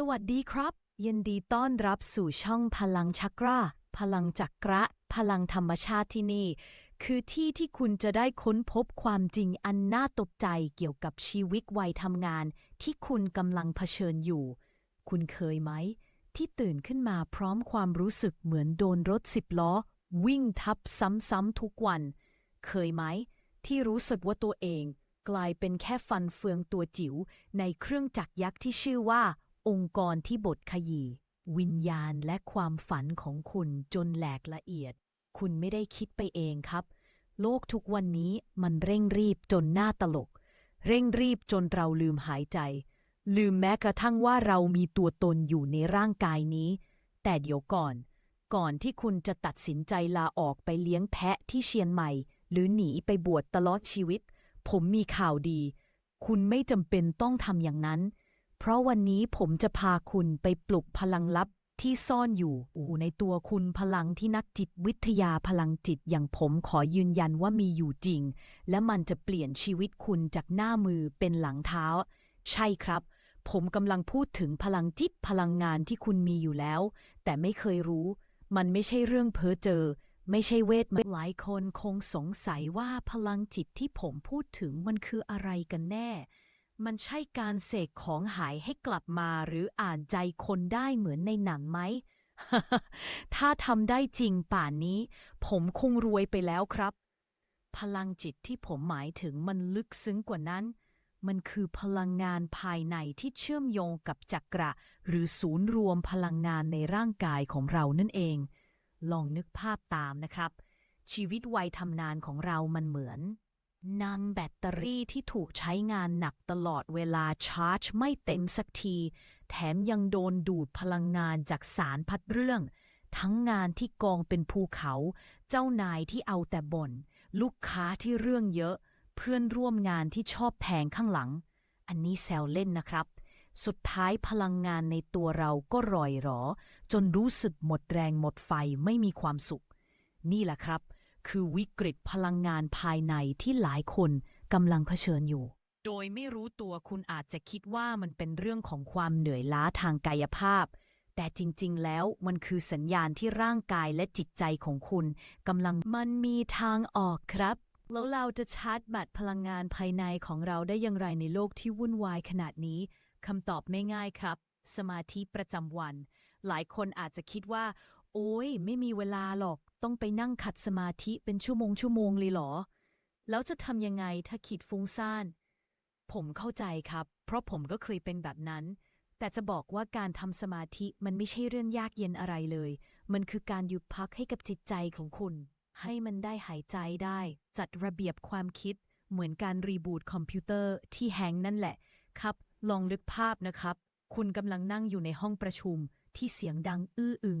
สวัสดีครับ ยินดีต้อนรับสู่ช่องพลังชักรา พลังจักระ พลังธรรมชาติที่นี่ คือที่ที่คุณจะได้ค้นพบความจริงอันน่าตกใจเกี่ยวกับชีวิตวัยทำงาน ที่คุณกำลังเผชิญอยู่ คุณเคยไหม ที่ตื่นขึ้นมาพร้อมความรู้สึกเหมือนโดนรถสิบล้อ วิ่งทับซ้ำๆทุกวัน เคยไหม ที่รู้สึกว่าตัวเอง กลายเป็นแค่ฟันเฟืองตัวจิ๋วในเครื่องจักรยักษ์ที่ชื่อว่า องค์กรที่บดขยี้วิญญาณและความฝันของคุณจนแหลกละเอียด คุณไม่ได้คิดไปเองครับ โลกทุกวันนี้มันเร่งรีบจนหน้าตลก เร่งรีบจนเราลืมหายใจ ลืมแม้กระทั่งว่าเรามีตัวตนอยู่ในร่างกายนี้ แต่เดี๋ยวก่อน ก่อนที่คุณจะตัดสินใจลาออกไปเลี้ยงแพะที่เชียงใหม่ หรือหนีไปบวชตลอดชีวิต ผมมีข่าวดี คุณไม่จำเป็นต้องทำอย่างนั้น เพราะวันนี้ผมจะพาคุณไปปลุกพลังลับที่ซ่อนอยู่อูในตัวคุณพลังที่นักจิตวิทยาพลังจิตอย่างผมขอยืนยันว่ามีอยู่จริง และมันจะเปลี่ยนชีวิตคุณจากหน้ามือเป็นหลังเท้า ใช่ครับ ผมกำลังพูดถึงพลังจิตพลังงานที่คุณมีอยู่แล้ว แต่ไม่เคยรู้ มันไม่ใช่เรื่องเพ้อเจอ ไม่ใช่เวทมนต์หลายคนคงสงสัยว่าพลังจิตที่ผมพูดถึงมันคืออะไรกันแน่ มันใช่การเสกของหายให้กลับมาหรืออ่านใจคนได้เหมือนในหนังไหม ถ้าทำได้จริงป่านนี้ ผมคงรวยไปแล้วครับ พลังจิตที่ผมหมายถึงมันลึกซึ้งกว่านั้น มันคือพลังงานภายในที่เชื่อมโยงกับจักระ หรือศูนย์รวมพลังงานในร่างกายของเรานั่นเอง ลองนึกภาพตามนะครับ ชีวิตวัยทำนานของเรามันเหมือน นางแบตเตอรี่ที่ถูกใช้งานหนักตลอดเวลาชาร์จไม่เต็มสักที แถมยังโดนดูดพลังงานจากสารพัดเรื่อง ทั้งงานที่กองเป็นภูเขา เจ้านายที่เอาแต่บ่น ลูกค้าที่เรื่องเยอะ เพื่อนร่วมงานที่ชอบแพงข้างหลัง อันนี้แซวเล่นนะครับ สุดท้ายพลังงานในตัวเราก็ร่อยหรอ จนรู้สึกหมดแรงหมดไฟไม่มีความสุข นี่แหละครับ คือวิกฤตพลังงานภายในที่หลายคนกำลังเผชิญอยู่ โดยไม่รู้ตัวคุณอาจจะคิดว่ามันเป็นเรื่องของความเหนื่อยล้าทางกายภาพ แต่จริงๆ แล้วมันคือสัญญาณที่ร่างกายและจิตใจของคุณกำลังมันมีทางออกครับ แล้วเราจะชาร์จแบตพลังงานภายในของเราได้อย่างไรในโลกที่วุ่นวายขนาดนี้คำตอบไม่ง่ายครับ สมาธิประจำวัน หลายคนอาจจะคิดว่า โอ้ยไม่มีเวลาหรอก ต้องไปนั่งขัดสมาธิเป็นชั่วโมงชั่วโมงเลยเหรอ แล้วจะทำยังไงถ้าขีดฟุ้งซ่าน ผมเข้าใจครับ เพราะผมก็เคยเป็นแบบนั้น แต่จะบอกว่าการทำสมาธิมันไม่ใช่เรื่องยากเย็นอะไรเลย มันคือการหยุดพักให้กับจิตใจของคุณ ให้มันได้หายใจได้ จัดระเบียบความคิด เหมือนการรีบูตคอมพิวเตอร์ที่แฮงนั่นแหละ ครับ ลองนึกภาพนะครับ คุณกำลังนั่งอยู่ในห้องประชุมที่เสียงดังอื้ออึง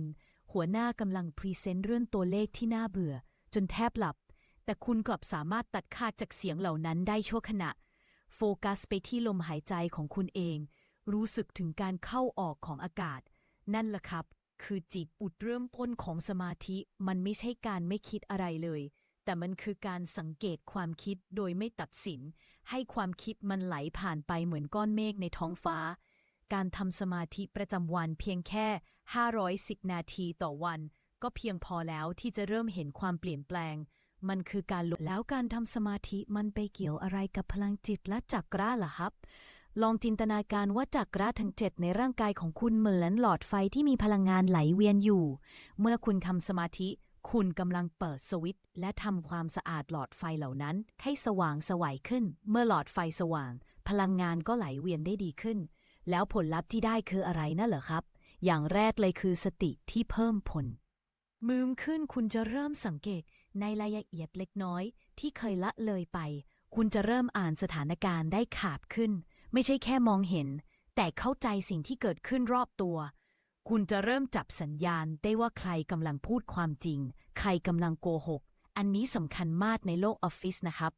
หัวหน้ากำลังพรีเซนต์เรื่องตัวเลขที่น่าเบื่อ จนแทบหลับ แต่คุณกลับสามารถตัดขาดจากเสียงเหล่านั้นได้ชั่วขณะ โฟกัสไปที่ลมหายใจของคุณเอง รู้สึกถึงการเข้าออกของอากาศ นั่นแหละครับ คือจิตอุดเริ่มต้นของสมาธิ มันไม่ใช่การไม่คิดอะไรเลย แต่มันคือการสังเกตความคิดโดยไม่ตัดสิน ให้ความคิดมันไหลผ่านไปเหมือนก้อนเมฆในท้องฟ้า การทำสมาธิประจำวันเพียงแค่ 510 นาทีต่อวัน ก็เพียงพอแล้วที่จะเริ่มเห็นความเปลี่ยนแปลง มันคือการหลุดแล้วการทำสมาธิมันไปเกี่ยวอะไรกับพลังจิตและจักระล่ะครับ ลองจินตนาการว่าจักระทั้งเจ็ดในร่างกายของคุณเหมือนหลอดไฟที่มีพลังงานไหลเวียนอยู่ เมื่อคุณทำสมาธิคุณกำลังเปิดสวิตช์และทำความสะอาดหลอดไฟเหล่านั้น ให้สว่างสวัยขึ้น เมื่อหลอดไฟสว่าง พลังงานก็ไหลเวียนได้ดีขึ้น แล้วผลลัพธ์ที่ได้คืออะไรนั่นเหรอครับ อย่างแรกเลยคือสติที่เพิ่มผล มืมขึ้นคุณจะเริ่มสังเกตในรายละเอียดเล็กน้อย ที่เคยละเลยไป คุณจะเริ่มอ่านสถานการณ์ได้ขาดขึ้น ไม่ใช่แค่มองเห็น แต่เข้าใจสิ่งที่เกิดขึ้นรอบตัว คุณจะเริ่มจับสัญญาณได้ว่าใครกำลังพูดความจริง ใครกำลังโกหก อันนี้สำคัญมากในโลกออฟฟิศนะครับ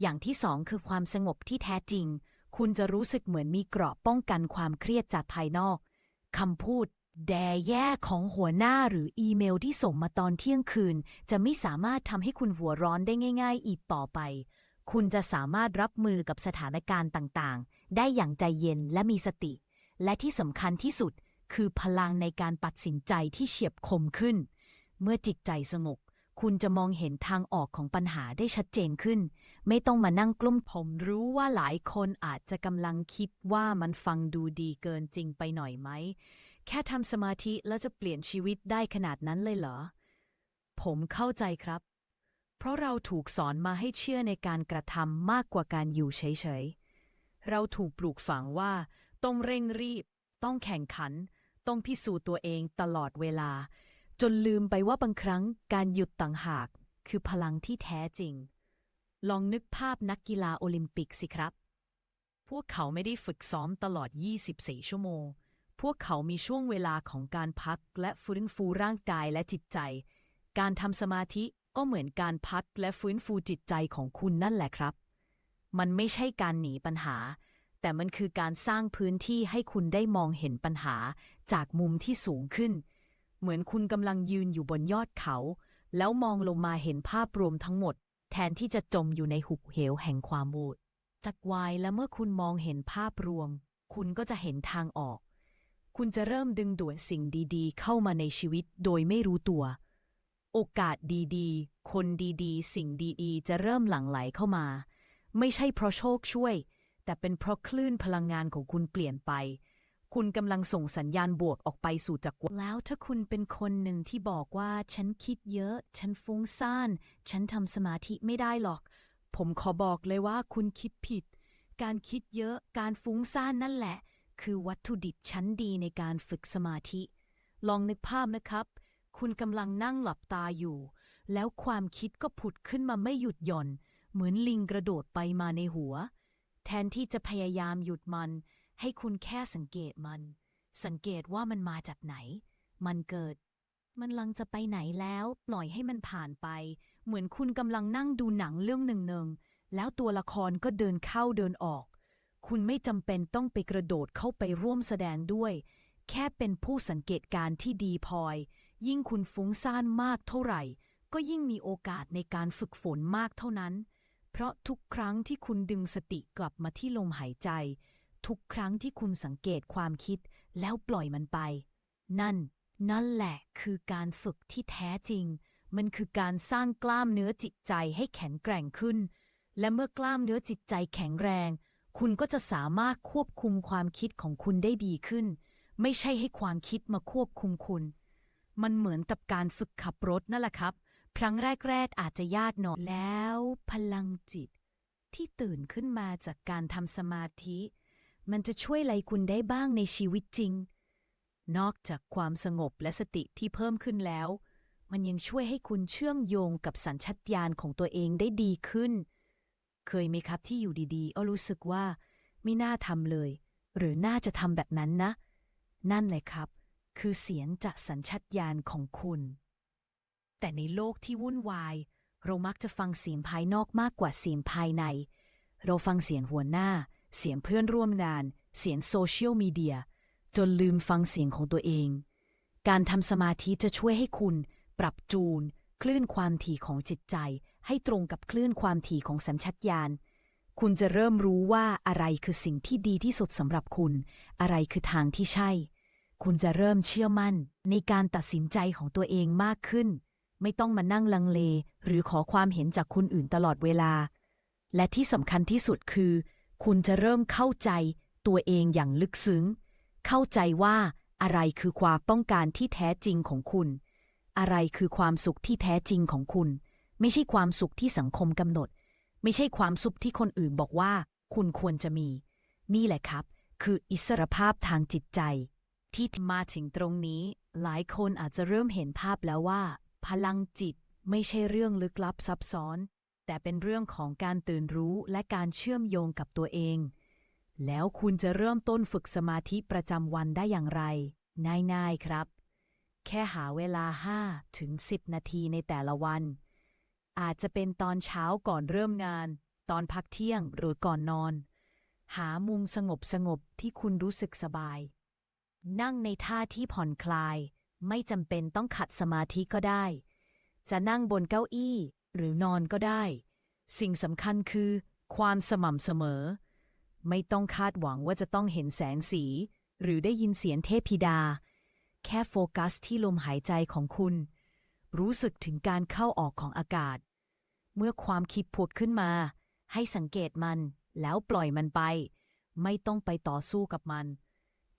อย่างที่สองคือความสงบที่แท้จริง คุณจะรู้สึกเหมือนมีเกราะป้องกันความเครียดจากภายนอกคำพูด แดแย่ของหัวหน้าหรืออีเมลที่ส่งมาตอนเที่ยงคืน จะไม่สามารถทำให้คุณหัวร้อนได้ง่าย ๆ อีกต่อไป คุณจะสามารถรับมือกับสถานการณ์ต่างๆ ได้อย่างใจเย็นและมีสติ และที่สำคัญที่สุดคือพลังในการตัดสินใจที่เฉียบคมขึ้น เมื่อจิตใจสงบ คุณจะมองเห็นทางออกของปัญหาได้ชัดเจนขึ้น ไม่ต้องมานั่งกลุ้มผมรู้ว่าหลายคนอาจจะกำลังคิดว่ามันฟังดูดีเกินจริงไปหน่อยไหม แค่ทำสมาธิแล้วจะเปลี่ยนชีวิตได้ขนาดนั้นเลยเหรอ ผมเข้าใจครับ เพราะเราถูกสอนมาให้เชื่อในการกระทำมากกว่าการอยู่เฉยๆ เราถูกปลูกฝังว่า ต้องเร่งรีบ ต้องแข่งขัน ต้องพิสูจน์ตัวเองตลอดเวลา จนลืมไปว่าบางครั้งการหยุดต่างหาก คือพลังที่แท้จริง ลองนึกภาพนักกีฬาโอลิมปิกสิครับ พวกเขาไม่ได้ฝึกซ้อมตลอด 24 ชั่วโมง พวกเขามีช่วงเวลาของการพักและฟื้นฟูร่างกายและจิตใจ การทำสมาธิก็เหมือนการพักและฟื้นฟูจิตใจของคุณนั่นแหละครับ มันไม่ใช่การหนีปัญหา แต่มันคือการสร้างพื้นที่ให้คุณได้มองเห็นปัญหาจากมุมที่สูงขึ้น เหมือนคุณกำลังยืนอยู่บนยอดเขา แล้วมองลงมาเห็นภาพรวมทั้งหมด แทนที่จะจมอยู่ในหุบเหวแห่งความวูดจักวายและเมื่อคุณมองเห็นภาพรวม คุณก็จะเห็นทางออก คุณจะเริ่มดึงดูดสิ่งดีๆ เข้ามาในชีวิตโดยไม่รู้ตัว โอกาสดีๆ คนดีๆ สิ่งดีๆ จะเริ่มหลั่งไหลเข้ามา ไม่ใช่เพราะโชคช่วย แต่เป็นเพราะคลื่นพลังงานของคุณเปลี่ยนไป คุณกำลังส่งสัญญาณบวกออกไปสู่จักรวาลแล้วถ้าคุณเป็นคนหนึ่งที่บอกว่า ฉันคิดเยอะ ฉันฟุ้งซ่าน ฉันทำสมาธิไม่ได้หรอก ผมขอบอกเลยว่าคุณคิดผิด การคิดเยอะการฟุ้งซ่านนั่นแหละ คือวัตถุดิบชั้นดีในการฝึกสมาธิ ลองนึกภาพนะครับ คุณกำลังนั่งหลับตาอยู่ แล้วความคิดก็ผุดขึ้นมาไม่หยุดหย่อน เหมือนลิงกระโดดไปมาในหัว แทนที่จะพยายามหยุดมัน ให้คุณแค่สังเกตมัน สังเกตว่ามันมาจากไหน มันเกิด มันลังจะไปไหนแล้ว ปล่อยให้มันผ่านไป เหมือนคุณกำลังนั่งดูหนังเรื่องหนึ่งๆแล้วตัวละครก็เดินเข้าเดินออก คุณไม่จำเป็นต้องไปกระโดดเข้าไปร่วมแสดงด้วย แค่เป็นผู้สังเกตการณ์ที่ดีพอย ยิ่งคุณฟุ้งซ่านมากเท่าไหร่ ก็ยิ่งมีโอกาสในการฝึกฝนมากเท่านั้น เพราะทุกครั้งที่คุณดึงสติกลับมาที่ลมหายใจ ทุกครั้งที่คุณสังเกตความคิดแล้วปล่อยมันไป นั่น นั่นแหละคือการฝึกที่แท้จริง มันคือการสร้างกล้ามเนื้อจิตใจให้แข็งแกร่งขึ้น และเมื่อกล้ามเนื้อจิตใจแข็งแรง คุณก็จะสามารถควบคุมความคิดของคุณได้ดีขึ้น ไม่ใช่ให้ความคิดมาควบคุมคุณ มันเหมือนกับการฝึกขับรถนั่นแหละครับ ครั้งแรกๆอาจจะยากหน่อยแล้วพลังจิตที่ตื่นขึ้นมาจากการทำสมาธิ มันจะช่วยอะไรคุณได้บ้างในชีวิตจริง นอกจากความสงบและสติที่เพิ่มขึ้นแล้ว มันยังช่วยให้คุณเชื่อมโยงกับสัญชาตญาณของตัวเองได้ดีขึ้น เคยไหมครับที่อยู่ดีๆเอารู้สึกว่า ไม่น่าทำเลย หรือน่าจะทำแบบนั้นนะ นั่นเลยครับ คือเสียงจากสัญชาตญาณของคุณ แต่ในโลกที่วุ่นวาย เรามักจะฟังเสียงภายนอกมากกว่าเสียงภายใน เราฟังเสียงหัวหน้า เสียงเพื่อนร่วมงาน เสียงโซเชียลมีเดีย จนลืมฟังเสียงของตัวเอง การทำสมาธิจะช่วยให้คุณ ปรับจูน คลื่นความถี่ของจิตใจ ให้ตรงกับคลื่นความถี่ของสัญชาตญาณ คุณจะเริ่มรู้ว่าอะไรคือสิ่งที่ดีที่สุดสำหรับคุณ อะไรคือทางที่ใช่ คุณจะเริ่มเชื่อมั่น ในการตัดสินใจของตัวเองมากขึ้น ไม่ต้องมานั่งลังเล หรือขอความเห็นจากคนอื่นตลอดเวลา และที่สำคัญที่สุดคือ คุณจะเริ่มเข้าใจตัวเองอย่างลึกซึ้ง เข้าใจว่าอะไรคือความต้องการที่แท้จริงของคุณ อะไรคือความสุขที่แท้จริงของคุณ ไม่ใช่ความสุขที่สังคมกำหนด ไม่ใช่ความสุขที่คนอื่นบอกว่า คุณควรจะมี นี่แหละครับ คืออิสรภาพทางจิตใจ ที่มาถึงตรงนี้ หลายคนอาจจะเริ่มเห็นภาพแล้วว่า พลังจิตไม่ใช่เรื่องลึกลับซับซ้อน แต่เป็นเรื่องของการตื่นรู้และการเชื่อมโยงกับตัวเอง แล้วคุณจะเริ่มต้นฝึกสมาธิประจำวันได้อย่างไร ง่ายๆครับ แค่หาเวลา 5 ถึง 10 นาทีในแต่ละวัน อาจจะเป็นตอนเช้าก่อนเริ่มงาน ตอนพักเที่ยงหรือก่อนนอน หามุมสงบสงบที่คุณรู้สึกสบาย นั่งในท่าที่ผ่อนคลาย ไม่จำเป็นต้องขัดสมาธิก็ได้ จะนั่งบนเก้าอี้ หรือนอนก็ได้ สิ่งสำคัญคือ ความสม่ำเสมอ ไม่ต้องคาดหวังว่าจะต้องเห็นแสงสี หรือได้ยินเสียงเทพธิดา แค่โฟกัสที่ลมหายใจของคุณ รู้สึกถึงการเข้าออกของอากาศ เมื่อความคิดผุดขึ้นมา ให้สังเกตมันแล้วปล่อยมันไป ไม่ต้องไปต่อสู้กับมัน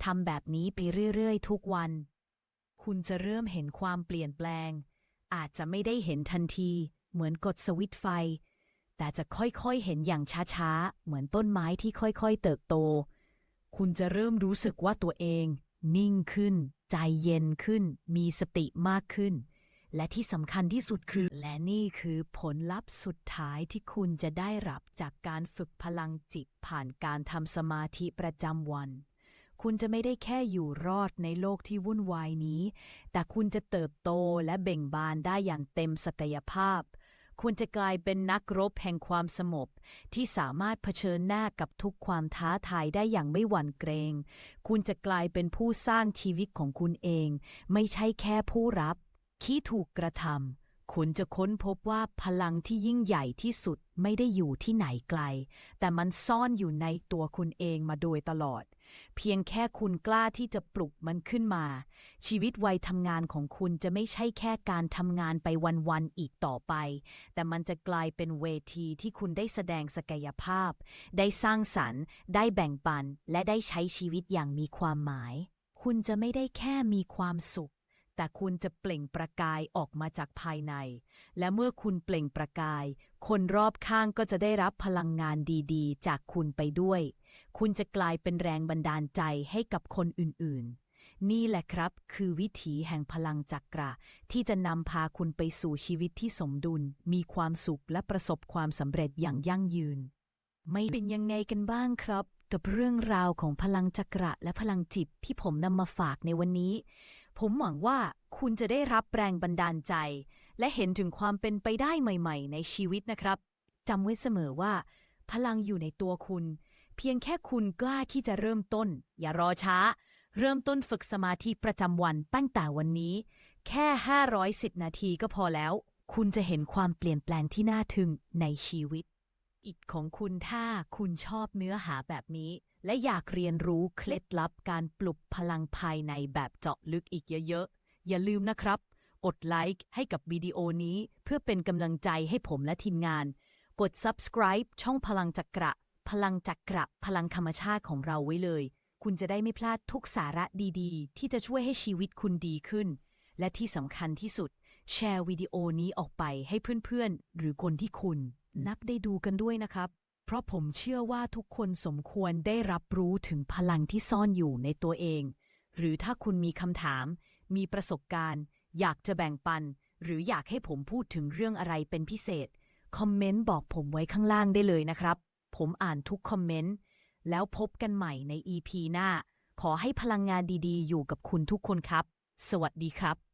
ทำแบบนี้ไปเรื่อยๆ ทุกวัน คุณจะเริ่มเห็นความเปลี่ยนแปลง อาจจะไม่ได้เห็นทันที เหมือนกดสวิตช์ไฟ แต่จะค่อยๆเห็นอย่างช้าๆ เหมือนต้นไม้ที่ค่อยๆเติบโต คุณจะเริ่มรู้สึกว่าตัวเอง นิ่งขึ้น ใจเย็นขึ้น มีสติมากขึ้น และที่สำคัญที่สุดคือ และนี่คือผลลัพธ์สุดท้ายที่คุณจะได้รับจากการฝึกพลังจิตผ่านการทำสมาธิประจำวันคุณจะไม่ได้แค่อยู่รอดในโลกที่วุ่นวายนี้ แต่คุณจะเติบโตและเบ่งบานได้อย่างเต็มศักยภาพ คุณจะกลายเป็นนักรบแห่งความสงบที่สามารถเผชิญหน้ากับทุกความท้าทายได้อย่างไม่หวั่นเกรง คุณจะกลายเป็นผู้สร้างชีวิตของคุณเอง ไม่ใช่แค่ผู้รับที่ถูกกระทำคุณจะค้นพบว่าพลังที่ยิ่งใหญ่ที่สุดไม่ได้อยู่ที่ไหนไกล แต่มันซ่อนอยู่ในตัวคุณเองมาโดยตลอด เพียงแค่คุณกล้าที่จะปลุกมันขึ้นมา ชีวิตวัยทำงานของคุณจะไม่ใช่แค่การทำงานไปวันๆอีกต่อไป แต่มันจะกลายเป็นเวทีที่คุณได้แสดงศักยภาพ ได้สร้างสรรค์ ได้แบ่งปัน และได้ใช้ชีวิตอย่างมีความหมาย คุณจะไม่ได้แค่มีความสุข แต่คุณจะเปล่งประกายออกมาจากภายใน และเมื่อคุณเปล่งประกาย คนรอบข้างก็จะได้รับพลังงานดีๆ จากคุณไปด้วย คุณจะกลายเป็นแรงบันดาลใจให้กับคนอื่นๆ นี่แหละครับ คือวิถีแห่งพลังจักระที่จะนำพาคุณไปสู่ชีวิตที่สมดุล มีความสุขและประสบความสำเร็จอย่างยั่งยืน ไม่เป็นยังไงกันบ้างครับกับเรื่องราวของพลังจักระและพลังจิตที่ผมนำมาฝากในวันนี้ ผมหวังว่าคุณจะได้รับแรงบันดาลใจ และเห็นถึงความเป็นไปได้ใหม่ ๆ ในชีวิตนะครับจำไว้เสมอว่า พลังอยู่ในตัวคุณ เพียงแค่คุณกล้าที่จะเริ่มต้น อย่ารอช้า เริ่มต้นฝึกสมาธิประจำวันตั้งแต่วันนี้ แค่ 510 นาทีก็พอแล้ว คุณจะเห็นความเปลี่ยนแปลงที่น่าทึ่งในชีวิต อีกของคุณถ้าคุณชอบเนื้อหาแบบนี้ และอยากเรียนรู้เคล็ดลับการปลุกพลังภายในแบบเจาะลึกอีกเยอะๆ อย่าลืมนะครับ กดไลค์ให้กับวิดีโอนี้เพื่อเป็นกำลังใจให้ผมและทีมงาน กด subscribe ช่องพลังจักระ พลังจักระ พลังธรรมชาติของเราไว้เลย คุณจะได้ไม่พลาดทุกสาระดีๆ ที่จะช่วยให้ชีวิตคุณดีขึ้น และที่สำคัญที่สุด แชร์วิดีโอนี้ออกไปให้เพื่อนๆ หรือคนที่คุณนับได้ดูกันด้วยนะครับ เพราะผมเชื่อว่าทุกคนสมควรได้รับรู้ถึงพลังที่ซ่อนอยู่ในตัวเอง หรือถ้าคุณมีคำถาม มีประสบการณ์ อยากจะแบ่งปัน หรืออยากให้ผมพูดถึงเรื่องอะไรเป็นพิเศษ คอมเมนต์บอกผมไว้ข้างล่างได้เลยนะครับ ผมอ่านทุกคอมเมนต์ แล้วพบกันใหม่ใน EP หน้า ขอให้พลังงานดีๆ อยู่กับคุณทุกคนครับ สวัสดีครับ